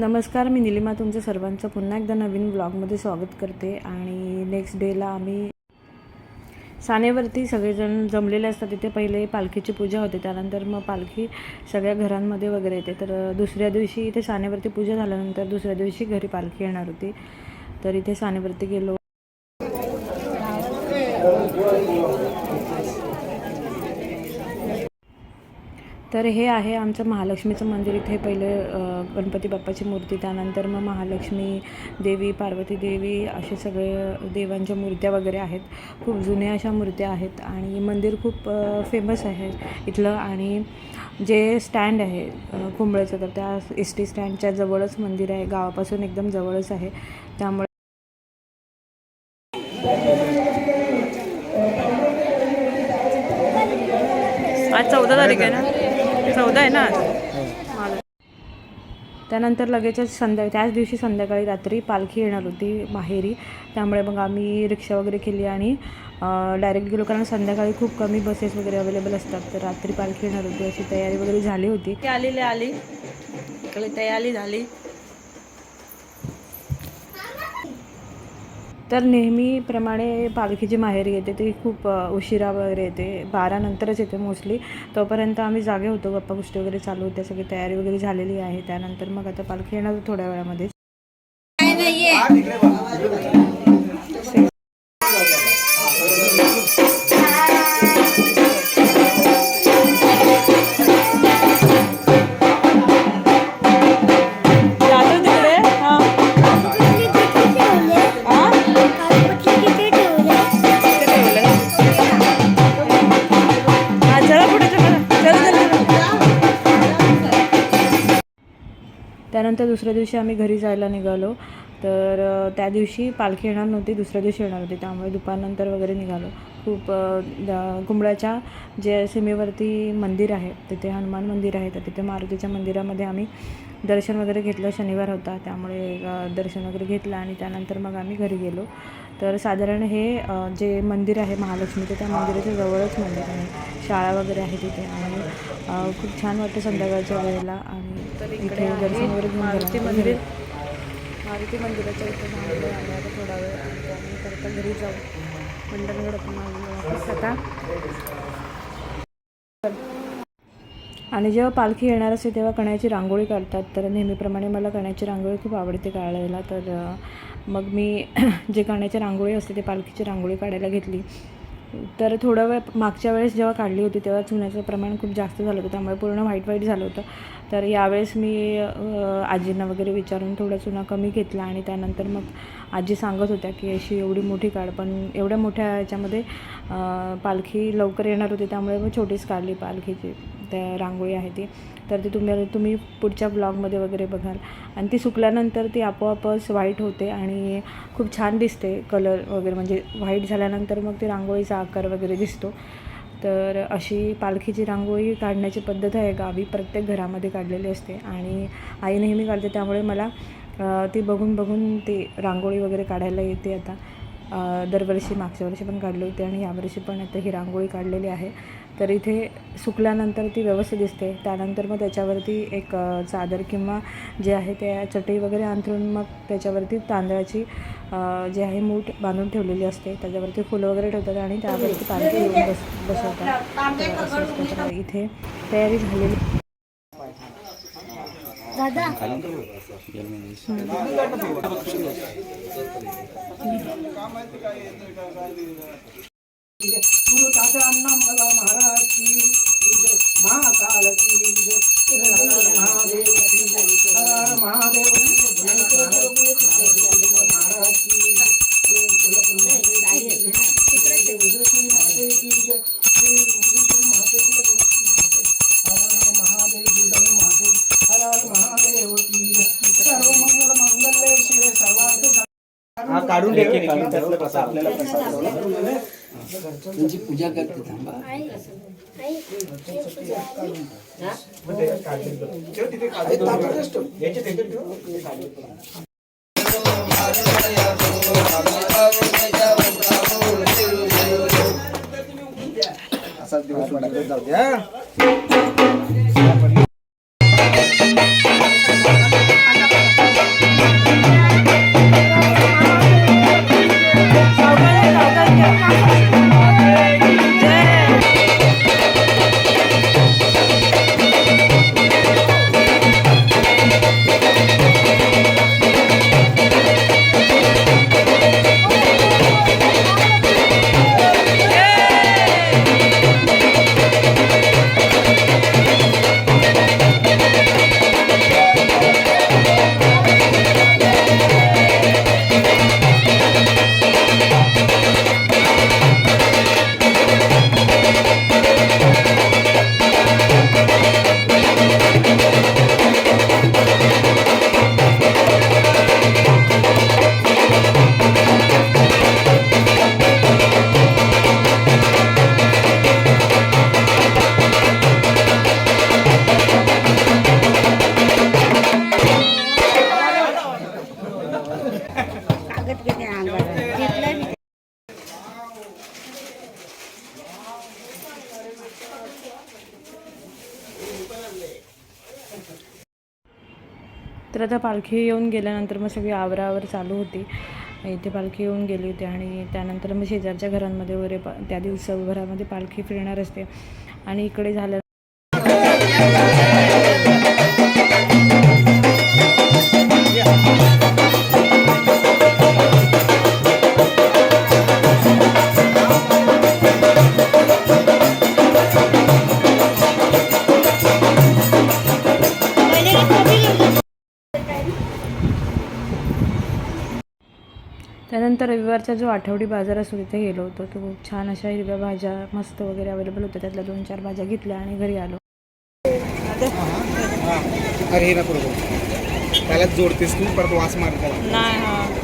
नमस्कार मी निलिमा तुमचं सर्वांचं पुन्हा एकदा नवीन ब्लॉगमध्ये स्वागत करते आणि नेक्स्ट डेला आम्ही सानेवरती सगळेजण जमलेले असतात. तिथे पहिले पालखीची पूजा होते त्यानंतर मग पालखी सगळ्या घरांमध्ये वगैरे येते. तर दुसऱ्या दिवशी इथे सानेवरती पूजा झाल्यानंतर दुसऱ्या दिवशी घरी पालखी येणार होती. तर इथे सानेवरती गेलो. तर हे आहे आमचं महालक्ष्मीचं मंदिर. इथे पहिले गणपती बाप्पाची मूर्ती त्यानंतर मग महालक्ष्मी देवी पार्वती देवी असे सगळे देवांच्या मूर्त्या वगैरे आहेत. खूप जुन्या अशा मूर्त्या आहेत आणि मंदिर खूप फेमस आहे इथलं. आणि जे स्टँड आहे कुंबळेचं तर त्या एस टी स्टँडच्या जवळच मंदिर आहे. गावापासून एकदम जवळच आहे. त्यामुळे त्यानंतर लगेचच संध्या त्याच दिवशी संध्याकाळी रात्री पालखी येणार होती माहेरी. त्यामुळे मग आम्ही रिक्षा वगैरे केली आणि डायरेक्ट गेलो. कारण संध्याकाळी खूप कमी बसेस वगैरे अवेलेबल असतात. तर रात्री पालखी येणार होती. अशी तयारी वगैरे झाली होती. आलेली आली. इकडे तयारी झाली. तर नेहमीप्रमाणे पालखीची माहेर येते ती खूप उशिरा वगैरे येते. बारानंतरच येते मोस्टली. तोपर्यंत आम्ही जागे होतो गप्पा गोष्टी वगैरे चालू होत्या सगळी तयारी वगैरे झालेली आहे. त्यानंतर मग आता पालखी येणार थोड्या वेळामध्ये. त्यानंतर दुसऱ्या दिवशी आम्ही घरी जायला निघालो. तर त्या दिवशी पालखी येणार नव्हती दुसऱ्या दिवशी येणार होती. त्यामुळे दुपारनंतर वगैरे निघालो. खूप कुंबळ्याच्या द- जे सीमेवरती मंदिर आहे तिथे हनुमान मंदिर आहे तर तिथे मारुतीच्या मंदिरामध्ये आम्ही दर्शन वगैरे घेतलं शनिवार होता त्यामुळे दर्शन वगैरे घेतलं आणि त्यानंतर मग आम्ही घरी गेलो. तर साधारण हे जे मंदिर आहे महालक्ष्मीचं त्या मंदिराच्या जवळच मंदिर आहे. शाळा वगैरे आहे तिथे आणि खूप छान वाटतं संध्याकाळच्या वेळेला आणि इथे दर्शन वगैरे घेऊन मारुती मंदिर. मारुती मंदिराच्या इथे थांबलो आम्ही आता थोडा वेळ. आणि आता घरी जाऊ. मंडणगड पण आलेलो वापस आता आणि जेव्हा पालखी येणार असते तेव्हा कण्याची रांगोळी काढतात. तर नेहमीप्रमाणे मला कण्याची रांगोळी खूप आवडते काढायला. तर मग मी जे कण्याची रांगोळी असते ते पालखीची रांगोळी काढायला घेतली. तर थोडा वेळ मागच्या वेळेस जेव्हा काढली होती तेव्हा चुन्याचं प्रमाण खूप जास्त झालं होतं. त्यामुळे पूर्ण व्हाईट व्हाईट झालं होतं. तर यावेळेस मी आजींना वगैरे विचारून थोडा चुना कमी घेतला आणि त्यानंतर मग आजी सांगत होत्या की अशी एवढी मोठी काढ. पण एवढ्या मोठ्या याच्यामध्ये पालखी लवकर येणार होती त्यामुळे मग छोटीच काढली पालखीची. त्या रांगोळी आहे ती. तर ती तुम्ही तुम्ही पुढच्या ब्लॉगमध्ये वगैरे बघाल. आणि ती सुकल्यानंतर ती आपोआपच व्हाईट होते आणि खूप छान दिसते कलर वगैरे. म्हणजे व्हाईट झाल्यानंतर मग ती रांगोळीचा आकार वगैरे दिसतो. तर अशी पालखीची रांगोळी काढण्याची पद्धत आहे गावी प्रत्येक घरामध्ये काढलेली असते आणि आई नेहमी काढते त्यामुळे मला ती बघून बघून ती रांगोळी वगैरे काढायला येते आता. दरवर्षी मागच्या वर्षी पण काढली होती आणि यावर्षी पण आता ही रांगोळी काढलेली आहे. तर इथे सुकल्यानंतर ती व्यवस्थित दिसते. त्यानंतर मग त्याच्यावरती एक चादर किंवा जे आहे त्या चटई वगैरे अंथरून मग त्याच्यावरती तांदळाची जे आहे मूठ बांधून ठेवलेली असते. त्याच्यावरती फुलं वगैरे ठेवतात आणि त्यावरती पालखी येऊन बस बसवतात. इथे तयारी झालेली गुरु तात्यांना मला महाराज की जय महाकाल की जय महादेव की जय महादेव की महाराज की महादेव महादेव हर हर महादेव की सर्व हा काढून ठेव त्यातलं कसं आपल्याला प्रसाद तुमची पूजा करते थांबा. ठेव तिथे काढून याच्या त्याच्यात ठेव. असाच दिवस वाढत जाऊ द्या पालखी येऊन गेल्यानंतर मग सगळी आवरावर चालू होती. इथे पालखी येऊन गेली होती आणि त्यानंतर मग शेजारच्या घरांमध्ये वगैरे प त्या दिवसभरामध्ये पालखी फिरणार असते. आणि इकडे झाल्या रविवारचा जो आठवडी बाजार असतो तिथे गेलो होतो तो खूप छान अशा हिरव्या भाज्या मस्त वगैरे अवेलेबल होत्या. त्यातल्या दोन चार भाज्या घेतल्या आणि घरी आलो. अरे हे नको त्याला जोडतेस तू परत वास मारतात नाही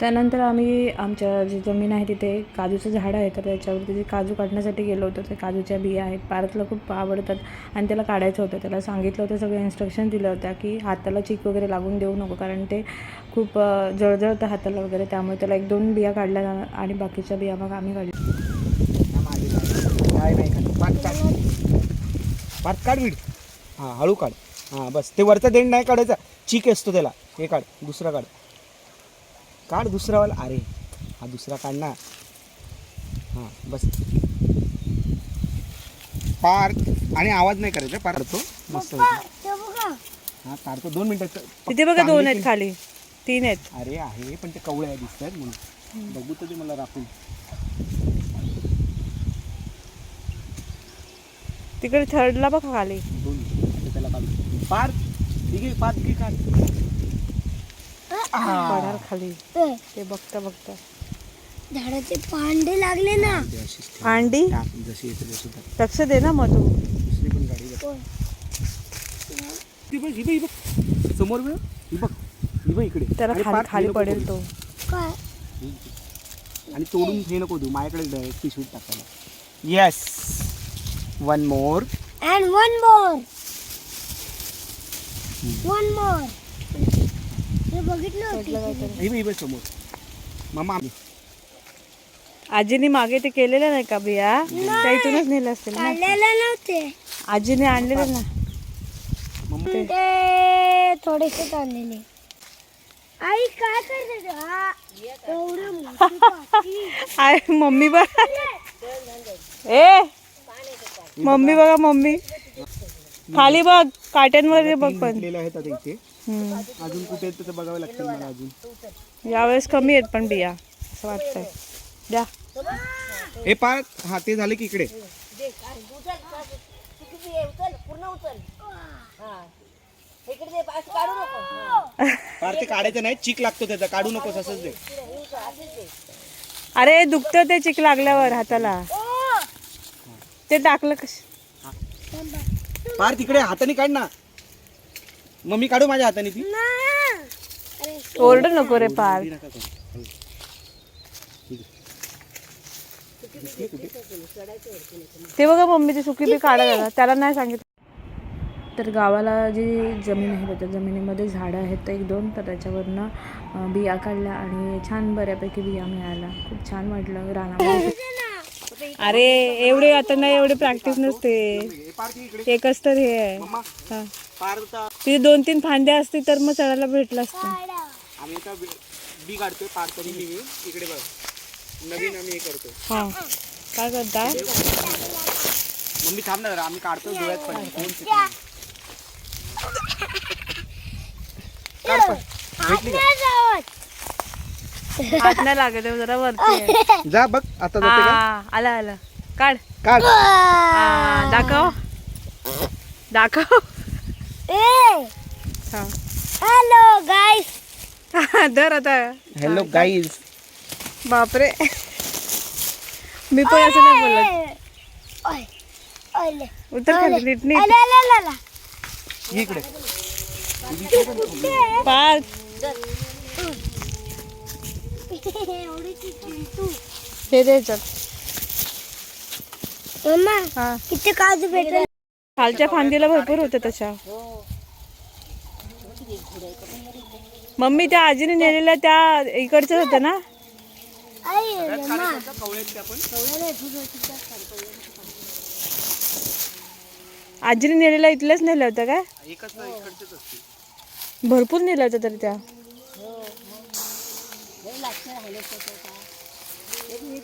त्यानंतर आम्ही आमच्या जी जमीन आहे तिथे काजूचं झाड आहे तर त्याच्यावरती जे काजू काढण्यासाठी गेलो होतो ते काजूच्या बिया आहेत पारतला खूप आवडतात आणि त्याला काढायचं होतं. त्याला सांगितलं होतं सगळं इन्स्ट्रक्शन दिलं होत्या की हाताला चीक वगैरे लागून देऊ नको कारण ते खूप जळजळतं हाताला वगैरे त्यामुळे त्याला एक दोन बिया काढल्या आणि बाकीच्या बिया मग आम्ही काढल्या. काय पात काढ पात हां हळू काढ. हां बस. ते वरचा देण नाही काढायचा. चीक असतो त्याला. हे काढ. दुसरा काढ. काढ दुसरावाला अरे हा दुसरा काढ ना हां बस. पार. आणि आवाज नाही करायचा पार काढतो. मस्त हां काढतो. दोन मिनटात तिथे बघा दोन आहेत खाली. तीन आहेत. अरे आहे पण ते कवळे आहे दिसतात म्हणून. बघू तर ते मला राखून. तिकडे थर्डला बघा खाली. दोन ते त्याला काढू. पार. ठीक आहे पार. ठीक काढ. पडार खाली. ते बघता बघता. झाडाचे पांडे लागले ना. ते टाक, जशी येते टाक. लक्ष दे ना मग तू दुसरी पण गाडी बघ. ती बघ, बघ, बघ. समोर बघ ही बघ. ही बघ इकडे. त्याला खाली खाली पडेल. तो. काय? आणि तोडून हे नको देऊ. माझ्याकडे डायरेक्ट पिशवीत टाकायला. Yes one more and one more one more बघितलं ही ही समोर मामा आजीने मागे ते केलेलं नाही का बिया त्या इथूनच नेलं नव्हते आजीने आणलेलं ना मम्मा ते थोडेसे आणलेले आई काय करते? हा. आय मम्मी बघा ए मम्मी बघा मम्मी खाली बघ काट्यांवर बघ पण अजून कुठे आहेत बघावं लागतील मला अजून. यावेळेस कमी आहेत पण बिया असं वाटतंय. द्या. हे पार हा ते झाले की इकडे. ते काढायचं नाही चिक लागतो त्याचा काढू नकोस असंच दे. अरे दुखतं ते चिक लागल्यावर हाताला. ते टाकलं कश? पार तिकडे हाताने काढ ना. मग मी काढू माझ्या हाताने ती? ओरड नको रे पार नका करू. ते बघा मम्मी ती सुकी बी काढायला त्याला नाही सांगितलं. तर गावाला जी जमीन आहे त्या जमिनीमध्ये झाडं आहेत एक दोन तर त्याच्यावरनं अं, बिया काढल्या आणि छान बऱ्यापैकी बिया मिळाल्या. खूप छान वाटलं रानामध्ये. अरे एवढे आता नाही एवढे प्रॅक्टिस नसते. एकच तर हे आहे. तिथे दोन तीन फांद्या असती तर मग चढायला भेटलं असतं. आम्ही बी- काढतोय पार तरी मी. इकडे बघ. नवीन आम्ही हे करतोय. हां. काय करता? मम्मी थांब ना जरा. आम्ही काढतोय डोळ्यात पण. दोन सेकंद. काढ पण. भेटली का? हात नाही लागत आहे, जरा वरती आहे. जा बघ आता जाते का? हा, आला आला. काढ. काढ. हा, दाखव. दाखव. हॅलो गाईस धर आता. हॅलो गाईज बापरे. मी पण असं नाही बोलत. उतर खाली नीट नीट. इकडे. हे किती काजू भेटले. खालच्या फांदीला भरपूर होते तशा. मम्मी त्या आजीने नेलेल्या त्या इकडच्याच होत्या ना? आजीने नेलेल्या इथल्याच नेल्या होत्या काय? भरपूर नेल्या होत्या तरी त्या.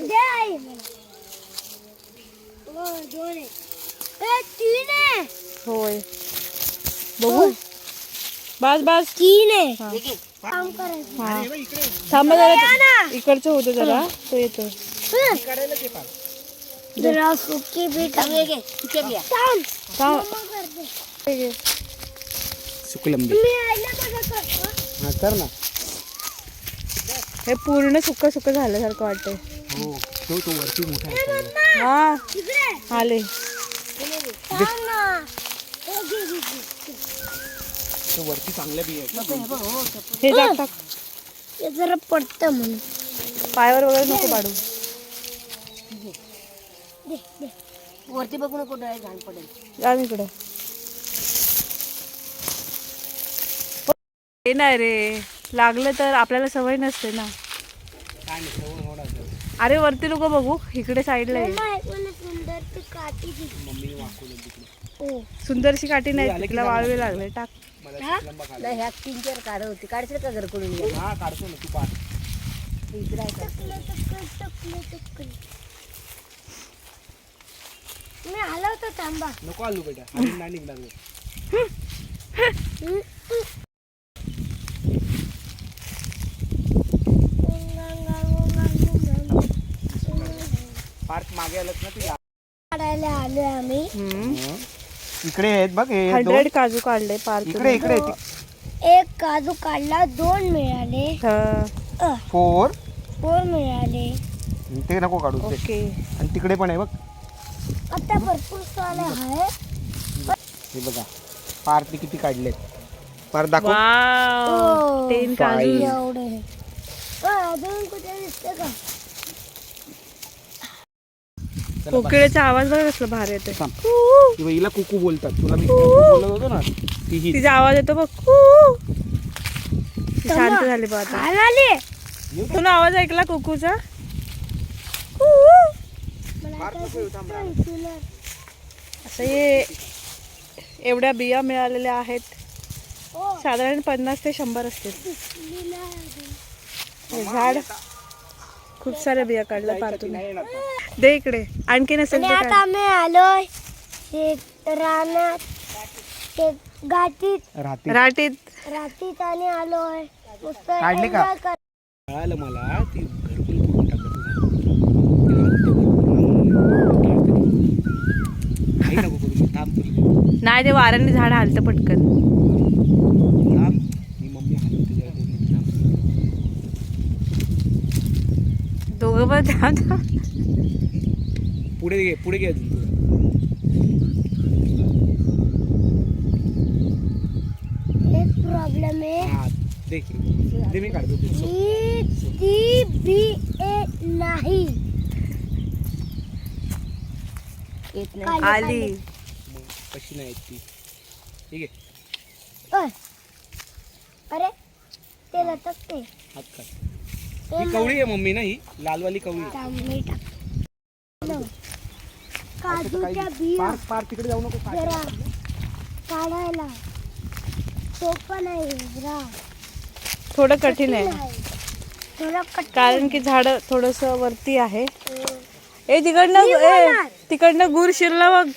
दे आई. ओ दोन तीन आहे होय. बघू. बस बस. तीन आहे हा. काम करायचं. हा. थांबा जरा. इकडचं होतं जरा. तो येतो जरा सुकी बी थांब. थांब. सुकलंबी. मी आईला बघा करतो हा कर ना. हे पूर्ण सुक्क सुक्क झाल्यासारखं वाटतंय. हो तो तो वरती मोठा आहे. हा. इकडे. आले. हे वरती चांगल्या बी आहेत हे टाक टाक. ते जरा पडतं म्हणून. पायावर वगैरे नको पाडू. वरती बघू नको घाण पडेल. जा इकडे. हे नाही रे लागलं तर आपल्याला सवय नसते ना काय नाही सवय होणार त्याला. अरे वरती लोक बघू इकडे साईडला आहे हो. सुंदरशी काठी नाही तिला वाळवे लागले टाक. ह्या तीन चार काढ होती. काढशील का घरकडून हा मी आलो होतो थांबा. नको आलू बेटा नाही निघणार मी. पार्क मागे आलत ना तुझ्या. काढायला आलोय आम्ही. इकडे आहेत बघ हे दोन. हंड्रेड काजू काढले पार्क इकडे इकडे एक काजू काढला दोन मिळाले. Uh, four. दोन मिळाले. ते नको काढू ते. ओके. आणि तिकडे पण आहे बघ. आता भरपूर सारे आहे. हे बघा पार्कने किती काढलेत. पार दाखव. वाव. टेन काजू. एवढे. अ, अजून कुठे दिसते का. कोकिळेचा आवाज बघा कसला भारी येते थांब. ती बाई हिला कुकू बोलतात. तुला मी कुकू बोलत होतो ना ती ही तिचा आवाज येतो बघ. कू. ती शांत झाली बघ आता. काय आले. तू आवाज ऐकला कुकूचा? तुला. असं हे एवढ्या बिया मिळालेल्या आहेत. ओ, साधारण पन्नास ते शंभर असतील. हे झाड खूप साऱ्या बिया काढल्या पारतून दे इकडे. आणखी नसेल आणि तर आता काय. आम्ही आलोय शेत रानात. गाठीत राहते राटीत रातीत. आणि आलोय. मस्त काढले का? enjoy कर- कळालं मला ती घरकुल करून टाकत काही नको करू थांब तरी नाही ते वाऱ्याने झाड हालतं पटकन. थांब. मी मम्मी हलवते जरा पूर्ण थांब. दोघं पण थांब. पुढे घे पुढे घे अजून. एक प्रॉब्लेम आहे. हा दे मी काढतो ते. बी ए नाही. येत नाही. काढले, आली. कशी नाही ती? ठीक आहे. अरे ते. लटकते हात काढ. ही कवळी आहे मम्मी ना ही? लालवाली कवळी. काजूच्या बिया पार्क पार्क तिकडे जाऊ नको काढ. जरा काढायला. सोपं नाही जरा. थोडं कठीण आहे. थोडं कट कारण की झाड थोडस वरती आहे. ए तिकडनं ए तिकडनं गुर शिरला बघ.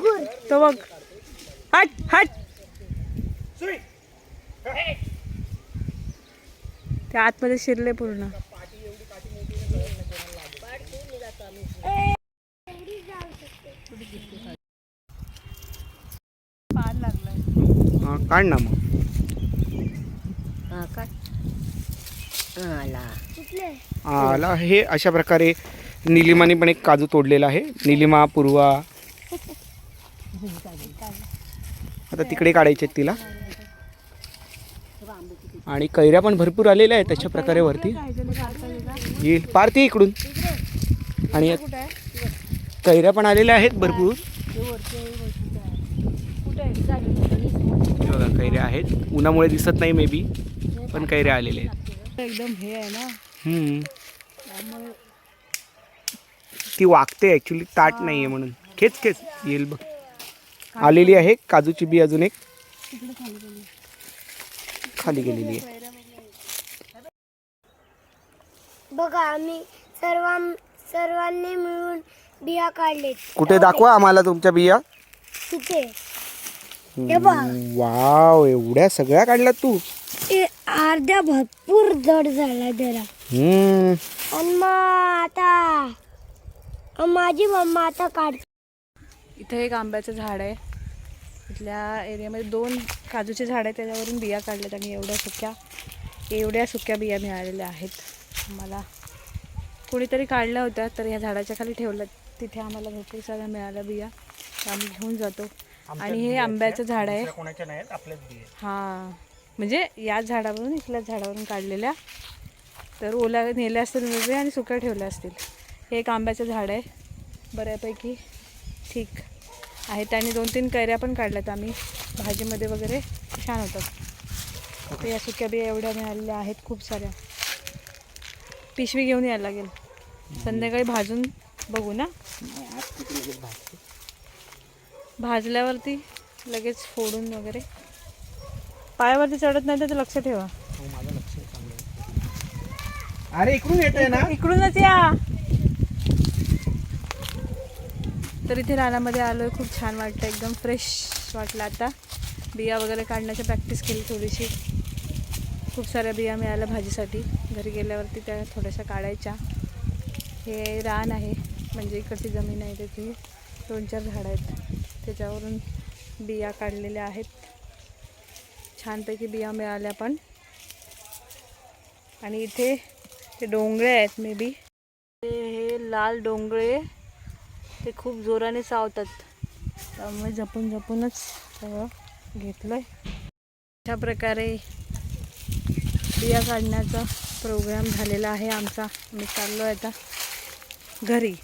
गुर. तो बघ. हट हट. ते आतमध्ये शिरले पूर्ण. हा, काढ ना मग. हा हा, आला. आला हे अशा प्रकारे निलिमाने पण एक काजू तोडलेला आहे. निलिमा पूर्वा. आता तिकडे काढायचे तिला. आणि कैऱ्या पण भरपूर आलेल्या आहेत तशा प्रकारे वरती. येईल. पारती इकडून. आणि कैऱ्या पण आलेल्या आहेत भरपूर हे बघा कैऱ्या आहेत. उन्हामुळे दिसत नाही मे बी पण कैऱ्या आलेल्या आहेत. एकदम हे आहे ना. हम्म. ती वागते ऍक्च्युली ताट नाहीये म्हणून. खेच खेच. येईल बघ. आलेली आहे काजूची बी अजून एक. खाली गेलेली आहे. बघा आम्ही सर्व सर्वांनी मिळून बिया काढलेत. कुठे दाखवा आम्हाला तुमच्या बिया. तिथे हे बघ. वाव एवढ्या सगळ्या काढल्यात तू. अर्ध्या भरपूर जड झाला त्याला हम्म. आणि मग आता माझी मम्मा आता काढ इथे एक आंब्याचं झाड आहे. इथल्या एरियामध्ये दोन काजूचे झाड आहे त्याच्यावरून बिया काढल्यात आणि एवढ्या सुक्या एवढ्या सुक्या बिया मिळालेल्या आहेत. मला कोणीतरी काढल्या होत्या तर ह्या झाडाच्या खाली ठेवल्या तिथे आम्हाला भरपूर साऱ्या मिळाल्या बिया. आम्ही घेऊन जातो. आणि हे आंब्याचं झाड आहे. कोणाच्या नाही आपल्याच बिया हां. म्हणजे याच झाडावरून इथल्याच झाडावरून काढलेल्या. तर ओल्या नेल्या असतील वेगळे आणि सुक्या ठेवल्या असतील. हे एक आंब्याचं झाड आहे. बऱ्यापैकी ठीक आहेत आणि दोन तीन कैऱ्या पण काढल्यात आम्ही. भाजीमध्ये वगैरे छान होतात. तर या सुक्या बिया एवढ्या मिळालेल्या आहेत खूप साऱ्या. पिशवी घेऊन यायला लागेल. संध्याकाळी भाजून बघू ना. भाजल्यावरती लगेच फोडून वगैरे. पायावरती चढत नाही तर ते लक्ष ठेवा. अरे इकडून येतोय ना? इकडूनच या. तर इथे रानामध्ये आलोय खूप छान वाटतं एकदम फ्रेश वाटलं आता. बिया वगैरे काढण्याची प्रॅक्टिस केली थोडीशी. खूप साऱ्या बिया मिळाल्या भाजीसाठी. घरी गेल्यावरती त्या थोड्याशा काढायच्या. हे रान आहे म्हणजे इकडची जमीन आहे त्याची दोन चार झाडं आहेत. त्याच्यावरून बिया काढलेल्या आहेत. छानपैकी बिया मिळाल्या पण. आणि इथे ते डोंगळे आहेत मे बी. हे लाल डोंगळे ते खूप जोराने चावतात त्यामुळे जपून जपूनच सगळं घेतलं आहे अशा प्रकारे बिया काढण्याचा प्रोग्राम झालेला आहे आमचा. आम्ही चाललो आहे आता घरी.